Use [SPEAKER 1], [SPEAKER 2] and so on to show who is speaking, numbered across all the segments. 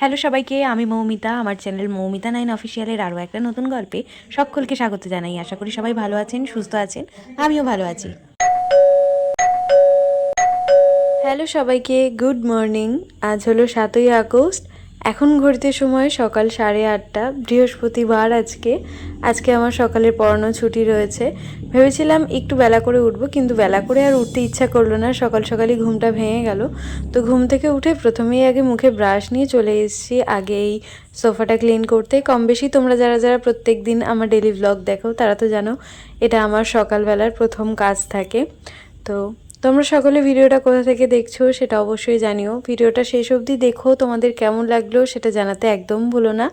[SPEAKER 1] Hello সবাইকে, আমি মৌমিতা, আমার চ্যানেল মৌমিতা নাইন অফিসিয়ালের আরও একটা নতুন গল্পে সকলকে স্বাগত জানাই। আশা করি সবাই ভালো আছেন, সুস্থ আছেন, আমিও ভালো আছি। হ্যালো সবাইকে, গুড মর্নিং। আজ হলো সাতই আগস্ট এখন ঘড়িতে সময় সকাল সাড়ে আটটা, বৃহস্পতিবার আজকে। আজকে আমার সকালের পড়ানো ছুটি রয়েছে। ভেবেছিলাম একটু বেলা করে উঠবো, কিন্তু বেলা করে আর উঠতে ইচ্ছা করল না। সকাল সকালই ঘুমটা ভেঙে গেল। তো ঘুম থেকে উঠে প্রথমেই আগে মুখে ব্রাশ নিয়ে চলে এসেছি। আগে এই সোফাটা ক্লিন করতে। কম বেশি তোমরা যারা যারা প্রত্যেক দিন আমার ডেলি ব্লগ দেখো, তারা তো জানো, এটা আমার সকালবেলার প্রথম কাজ থাকে। তো তোমরা সকলে ভিডিওটা কোথা থেকে দেখছ সেটা অবশ্যই জানিও। ভিডিওটা শেষ অবধি দেখো, তোমাদের কেমন লাগল সেটা জানাতে একদম ভুলো না।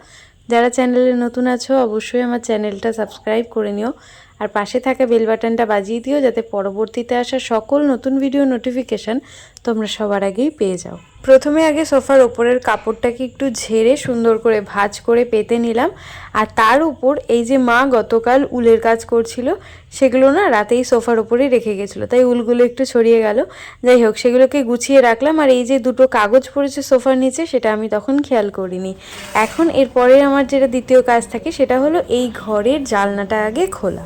[SPEAKER 1] যারা চ্যানেলে নতুন আছো, অবশ্যই আমার চ্যানেলটা সাবস্ক্রাইব করে নিও। আর পাশে থাকা বেল বাটনটা বাজিয়ে দিও যাতে পরবর্তীতে আসা সকল নতুন ভিডিও নোটিফিকেশান তোমরা সবার আগেই পেয়ে যাও। প্রথমে আগে সোফার ওপরের কাপড়টাকে একটু ঝেড়ে সুন্দর করে ভাঁজ করে পেতে নিলাম। আর তার উপর এই যে মা গতকাল উলের কাজ করছিল, সেগুলো না রাতেই সোফার ওপরেই রেখে গেছিল। তাই উলগুলো একটু ছড়িয়ে গেল। যাই হোক, সেগুলোকে গুছিয়ে রাখলাম আর এই যে দুটো কাগজ পড়েছে সোফার নিচে, সেটা আমি তখন খেয়াল করিনি। এখন এরপরে আমার যেটা দ্বিতীয় কাজ থাকে, সেটা হলো এই ঘরের জালনাটা আগে খোলা।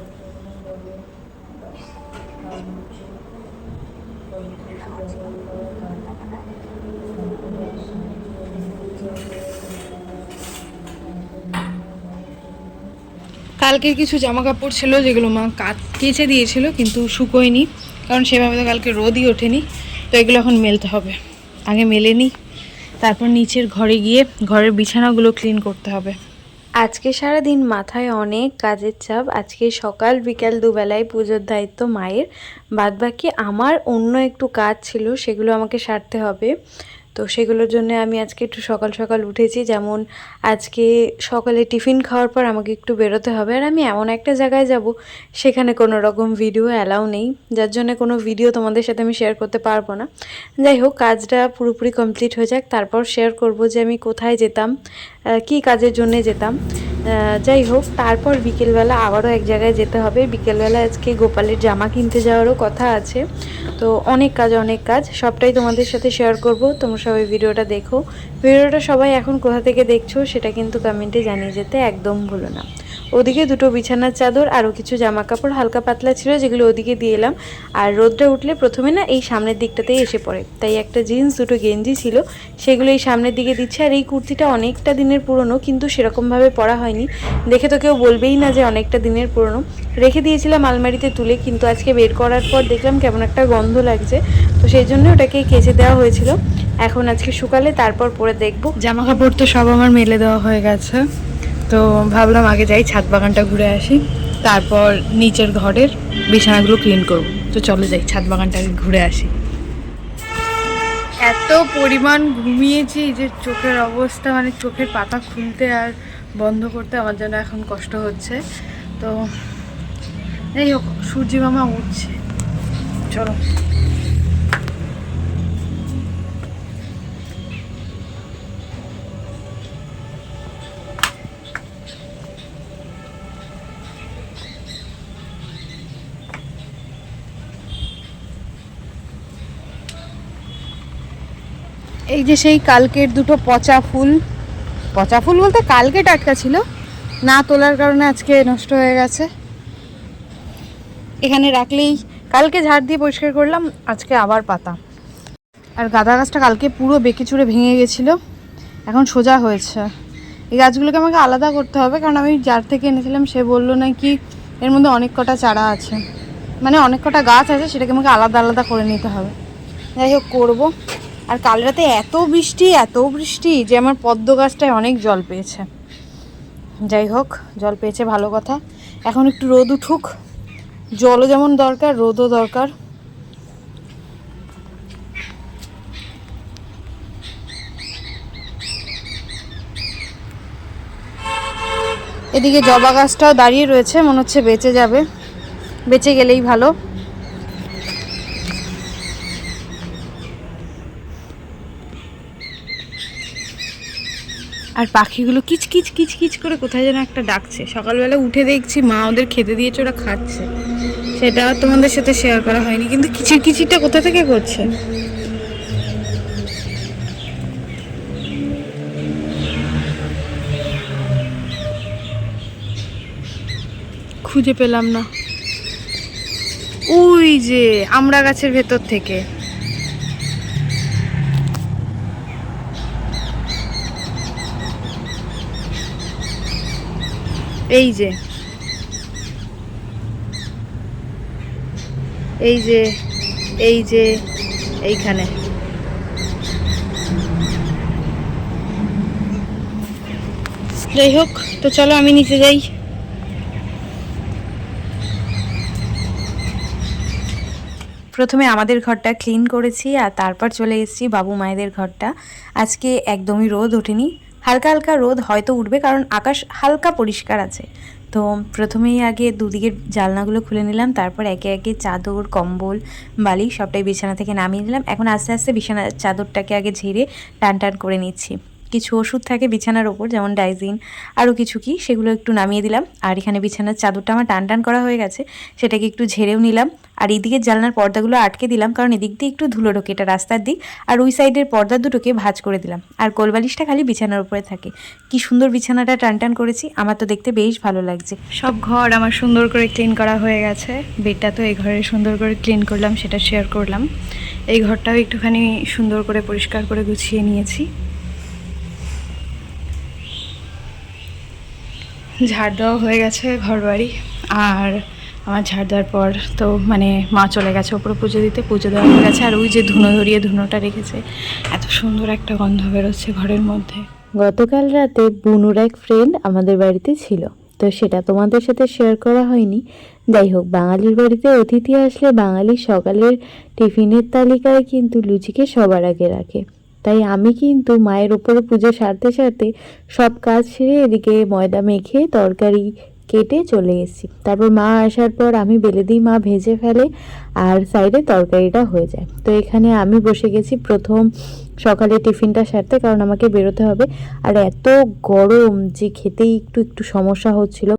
[SPEAKER 2] কালকে কিছু জামা কাপড় ছিল যেগুলো মা কেচে দিয়েছিল, কিন্তু শুকোয়নি, কারণ সেভাবে তো কালকে রোদই ওঠেনি, তো এগুলো এখন মেলতে হবে। আগে মেলে নিই তারপর নিচের ঘরে গিয়ে ঘরের বিছানাগুলো ক্লিন করতে হবে।
[SPEAKER 1] আজকে সারা দিন মাথায় অনেক কাজের চাপ। আজকে সকাল, বিকাল দুবেলায় পুজোর দায়িত্ব মায়ের। বাদবাকি আমার অন্য একটু কাজ ছিল, সেগুলো আমাকে সারতে হবে। তো সেগুলোর জন্য আমি আজকে একটু সকাল সকাল উঠেছি। যেমন আজকে সকালে টিফিন খাওয়ার পর আমাকে একটু বেরোতে হবে আর আমি এমন একটা জায়গায় যাব, সেখানে কোনো রকম ভিডিও অ্যালাউ নেই। যার জন্য কোনো ভিডিও তোমাদের সাথে আমি শেয়ার করতে পারব না। যাই হোক, কাজটা পুরোপুরি কমপ্লিট হয়ে যাক। তারপর শেয়ার করব যে আমি কোথায় যেতাম কি কাজের জন্য যেতাম। যাই হোক, তারপর বিকেলবেলা আবারও এক জায়গায় যেতে হবে। বিকেলবেলা আজকে গোপালের জামা কিনতে যাওয়ারও কথা আছে। তো অনেক কাজ অনেক কাজ, সবটাই তোমাদের সাথে শেয়ার করব। তোমরা সবাই ভিডিওটা দেখো। ভিডিওটা সবাই এখন কোথা থেকে দেখছ, সেটা কিন্তু কমেন্টে জানিয়ে যেতে একদম ভুলো না। ওদিকে দুটো বিছানার চাদর, আরও কিছু জামা কাপড় হালকা পাতলা ছিল যেগুলো ওদিকে দিয়ে এলাম। আর রোদটা উঠলে প্রথমে না এই সামনের দিকটাতেই এসে পড়ে। তাই একটা জিন্স, দুটো গেঞ্জি ছিল, সেগুলো এই সামনের দিকে দিচ্ছে। আর এই কুর্তিটা অনেকটা দিনের পুরনো, কিন্তু সেরকমভাবে পরা হয়নি। দেখে তো কেউ বলবেই না যে অনেকটা দিনের পুরনো। রেখে দিয়েছিলাম আলমারিতে তুলে, কিন্তু আজকে বের করার পর দেখলাম কেমন একটা গন্ধ লাগছে। তো সেই জন্য ওটাকে কেচে দেওয়া হয়েছিল। এখন আজকে শুকালে, তারপর পরে দেখব।
[SPEAKER 2] জামা কাপড় তো সব আমার মেলে দেওয়া হয়ে গেছে। তো ভাবলাম আগে যাই, ছাদ বাগানটা ঘুরে আসি। তারপর নিচের ঘরের বিছানাগুলো ক্লিন করব। তো চলে যাই, ছাদ বাগানটা ঘুরে আসি। এত পরিমাণ ঘুমিয়েছি যে চোখের অবস্থা মানে চোখের পাতা খুলতে আর বন্ধ করতে আমার জন্য এখন কষ্ট হচ্ছে। তো যাই হোক, সূর্যি মামা উঠছে। চলো। এই যে সেই কালকের দুটো পচা ফুল পচা ফুল বলতে কালকে টাটকা ছিল, না তোলার কারণে আজকে নষ্ট হয়ে গেছে। এখানে রাখলেই কালকে ঝাড় দিয়ে পরিষ্কার করলাম, আজকে আবার পাতা। আর গাঁদা গাছটা কালকে পুরো বেঁকে চুড়ে ভেঙে গেছিল, এখন সোজা হয়েছে। এই গাছগুলোকে আমাকে আলাদা করতে হবে, কারণ আমি যার থেকে এনেছিলাম সে বলল নাকি এর মধ্যে অনেক কটা চারা আছে। মানে অনেক কটা গাছ আছে, সেটাকে আমাকে আলাদা আলাদা করে নিতে হবে। যাই হোক, করব। আর কাল রাতে এত বৃষ্টি এত বৃষ্টি যে আমার পদ্ম গাছটায় অনেক জল পেয়েছে। যাই হোক, জল পেয়েছে ভালো কথা। এখন একটু রোদ উঠুক। জলও যেমন দরকার, রোদও দরকার। এদিকে জবা গাছটাও দাঁড়িয়ে রয়েছে, মনে হচ্ছে বেঁচে যাবে। বেঁচে গেলেই ভালো। আর পাখিগুলো কিচকিচ কিচকিচ করে কোথায় যেন একটা ডাকছে। সকালবেলা উঠে দেখছি মা ওদের খেতে দিয়েছে, ওরা খাচ্ছে। সেটা তোমাদের সাথে শেয়ার করা হয়নি, কিন্তু কিচির কিচিরটা কোথা থেকে করছে? খুঁজে পেলাম না। ওই যে, আমরা গাছের ভেতর থেকে। এই যে। এই যে এই যে, এইখানে। যাই হোক, তো চলো আমি নিচে যাই।
[SPEAKER 1] প্রথমে আমাদের ঘরটা ক্লিন করেছি আর তারপর চলে এসেছি বাবু মায়েদের ঘরটা। আজকে একদমই রোদ ওঠেনি। হালকা হালকা রোদ হয়তো উঠবে, কারণ আকাশ হালকা পরিষ্কার আছে। তো প্রথমেই আগে দুদিকের জালনাগুলো খুলে নিলাম, তারপর একে একে চাদর, কম্বল, বালি সবটাই বিছানা থেকে নামিয়ে নিলাম। এখন আস্তে আস্তে বিছানা চাদরটাকে আগে ঝেড়ে টান টান করে নিচ্ছি। কিছু ওষুধ থাকে বিছানার ওপর, যেমন ডাইজিন আরও কিছু কি, সেগুলো একটু নামিয়ে দিলাম। আর এখানে বিছানার চাদরটা আমার টান টান করা হয়ে গেছে, সেটাকে একটু ঝেড়েও নিলাম। আর এদিকে জানলার পর্দাগুলো আটকে দিলাম, কারণ এদিক দিয়ে একটু ধুলো ঢোকে, এটা রাস্তার দিক। আর ওই সাইডের পর্দা দুটোকে ভাজ করে দিলাম। আর কোলবালিশটা খালি বিছানার উপরে থাকে। কি সুন্দর বিছানাটা টান টান করেছি, আমার তো দেখতে বেশ ভালো লাগছে।
[SPEAKER 2] সব ঘর আমার সুন্দর করে ক্লিন করা হয়ে গেছে। বেডটা তো এই ঘরে সুন্দর করে ক্লিন করলাম, সেটা শেয়ার করলাম। এই ঘরটাও একটুখানি সুন্দর করে পরিষ্কার করে গুছিয়ে নিয়েছি। ঝাড় দেওয়া হয়ে গেছে ঘর বাড়ি আর আমার ঝাড় দেওয়ার পর তো মানে মা চলে গেছে ওপরে পুজো দিতে। পুজো দেওয়া হয়ে গেছে আর ওই যে ধুনো ধরিয়ে ধুনোটা রেখেছে। এত সুন্দর একটা গন্ধ বেরোচ্ছে ঘরের মধ্যে।
[SPEAKER 1] গতকাল রাতে বুনুর এক ফ্রেন্ড আমাদের বাড়িতে ছিল। তো সেটা তোমাদের সাথে শেয়ার করা হয়নি। যাই হোক, বাঙালির বাড়িতে অতিথি আসলে বাঙালি সকালের টিফিনের তালিকায় কিন্তু লুচিকে সবার আগে রাখে। তাই আমি কিন্তু মায়ের ওপরে পুজো সারতে সারতে সব কাজ সেরে এদিকে ময়দা মেখে তরকারি কেটে চলে এসেছি। তারপর মা আসার পর আমি বেলে দিই, মা ভেজে ফেলে আর সাইডে তরকারিটা হয়ে যায়। তো এখানে আমি বসে গেছি প্রথম সকালে টিফিনটা সারতে, কারণ আমাকে বেরোতে হবে। আর এত গরম যে খেতেই একটু একটু সমস্যা হচ্ছিল।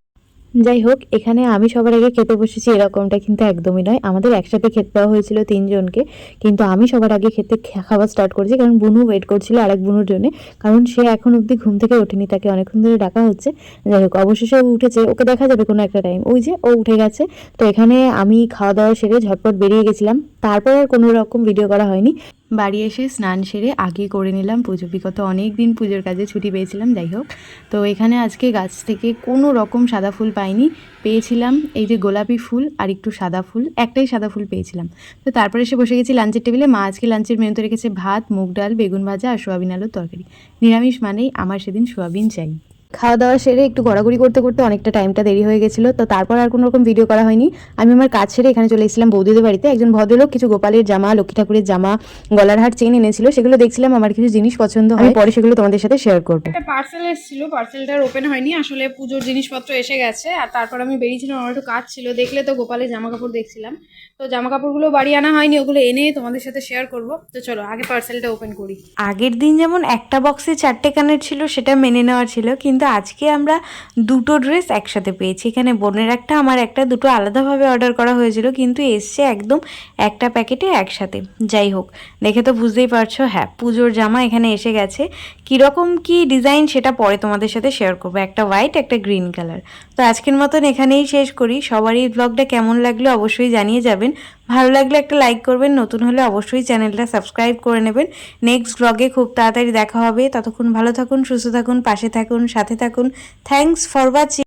[SPEAKER 1] যাই হোক এখানে আমি সবার আগে খেতে বসেছি এরকমটা কিন্তু একদমই নয়। আমাদের একসাথে খেতে দেওয়া হয়েছিল তিনজনকে, কিন্তু আমি সবার আগে খেতে খাওয়া স্টার্ট করেছি, কারণ বুনু ওয়েট করছিল আরেক বুনুর জন্য, কারণ সে এখন অবধি ঘুম থেকে ওঠেনি, তাকে অনেকক্ষণ ধরে ডাকা হচ্ছে। যাই হোক অবশেষে উঠেছে, ওকে দেখা যাবে কোনো একটা টাইম ওই যে ও উঠে গেছে, তো এখানে আমি খাওয়া দাওয়া সেরে ঝটপট বেরিয়ে গেছিলাম। তারপর আর কোনো রকম ভিডিও করা হয়নি। বাড়ি এসে স্নান সেরে আগে করে নিলাম পুজো। বিগত অনেক দিন পুজোর কাজে ছুটি পেয়েছিলাম, যাই হোক। তো এখানে আজকে গাছ থেকে কোনো রকম সাদা ফুল পাইনি। পেয়েছিলাম এই যে গোলাপি ফুল আর একটু সাদা ফুল, একটাই সাদা ফুল পেয়েছিলাম। তো তারপরে এসে বসে গেছি লাঞ্চের টেবিলে। মা আজকে লাঞ্চের মেনুতে রেখেছে ভাত, মুগ ডাল, বেগুন ভাজা আর সোয়াবিন আলুর তরকারি। নিরামিষ মানেই আমার সেদিন সোয়াবিন চাই। খাওয়া দাওয়া সেরে একটু ঘোরাঘুরি করতে করতে অনেকটা টাইমটা দেরি হয়ে গেছিল। তো তারপর আর কোনো রকম ভিডিও করা হয়নি। আমি আমার কাজ সেরে এখানে চলে এসেছিলাম বৌদিদের বাড়িতে। একজন ভদ্রলোক কিছু গোপালের জামা লক্ষ্মী ঠাকুরের জামা গলার হার চেন এনেছিল। সেগুলো দেখছিলাম আমার কিছু জিনিস পছন্দ হয়। পরে সেগুলো তোমাদের সাথে শেয়ার করব।
[SPEAKER 2] একটা পার্সেল এসেছিল পার্সেলটার ওপেন হয়নি। আসলে পুজোর জিনিসপত্র এসে গেছে। আর তারপর আমি বেরিয়েছিলাম আমার একটু কাজ ছিল। দেখলে তো গোপালের জামা কাপড় দেখছিলাম। তো জামা কাপড়গুলো বাড়ি আনা হয়নি ওগুলো এনে তোমাদের সাথে শেয়ার করব। তো চলো আগে পার্সেলটা ওপেন করি।
[SPEAKER 1] আগের দিন যেমন একটা বক্সে চারটে কানের ছিল সেটা মেনে নেওয়ার ছিল। কিন্তু আজকে আমরা দুটো ড্রেস একসাথে পেয়েছি। এখানে বোনের একটা, আমার একটা, দুটো আলাদাভাবে অর্ডার করা হয়েছিল, কিন্তু এসছে একদম একটা প্যাকেটে একসাথে। যাই হোক, দেখে তো বুঝতেই পারছ হ্যাঁ পুজোর জামা এখানে এসে গেছে। কীরকম কি ডিজাইন সেটা পরে তোমাদের সাথে শেয়ার করব। একটা হোয়াইট একটা গ্রিন কালার তো আজকের মতন এখানেই শেষ করি। সবারই ব্লগটা কেমন লাগল অবশ্যই জানিয়ে যাবেন। ভালো লাগলে একটা লাইক করবেন, নতুন হলে অবশ্যই চ্যানেলটা সাবস্ক্রাইব করে নেবেন। নেক্সট ব্লগে খুব তাড়াতাড়ি দেখা হবে। ততক্ষণ ভালো থাকুন, সুস্থ থাকুন, পাশে থাকুন, সাথে থাকুন। Thanks for watching